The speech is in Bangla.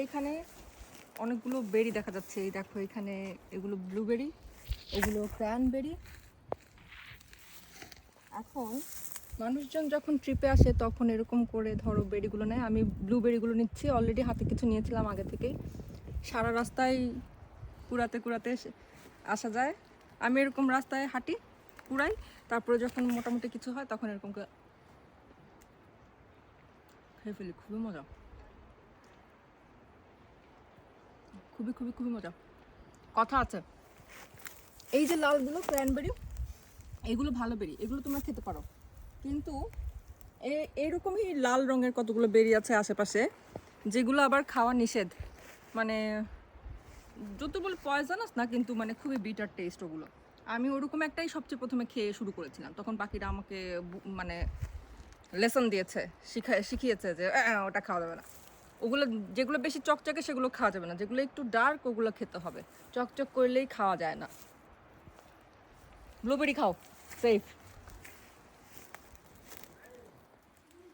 এইখানে অনেকগুলো বেরি দেখা যাচ্ছে। এই দেখো এখানে এগুলো ব্লুবেরি এগুলো ক্র্যানবেরি এখন মানুষজন যখন ট্রিপে আসে তখন এরকম করে ধরো বেরিগুলো নেয়। আমি ব্লুবেরিগুলো নিচ্ছি অলরেডি হাতে কিছু নিয়েছিলাম আগে থেকেই। সারা রাস্তায় কুড়াতে কুড়াতে আসা যায়। আমি এরকম রাস্তায় হাঁটি, কুড়াই, তারপরে যখন মোটামুটি কিছু হয় তখন এরকম খেয়ে ফেলি। খুবই মজা। খুবই খুবই খুবই মজা। কথা আছে। এই যে লালগুলো ক্র্যানবেরি এগুলো ভালো বেরি এগুলো তোমরা খেতে পারো। কিন্তু এরকমই লাল রঙের কতগুলো বেরি আছে আশেপাশে যেগুলো আবার খাওয়া নিষেধ। মানে যত বলে পয়জনাস না কিন্তু মানে খুবই বিটার টেস্ট ওগুলো। আমি ওরকম একটাই সবচেয়ে প্রথমে খেয়ে শুরু করেছিলাম। তখন বাকিরা আমাকে মানে লেসন দিয়েছে শিখা শিখিয়েছে যে "আহ, আহ, ওটা খাওয়া যাবে না। ওগুলো যেগুলো বেশি চকচকে সেগুলো খাওয়া যাবে না। যেগুলো একটু ডার্ক ওগুলো খেতে হবে। চকচক করলেই খাওয়া যায় না। ব্লুবেরি খাও সেফ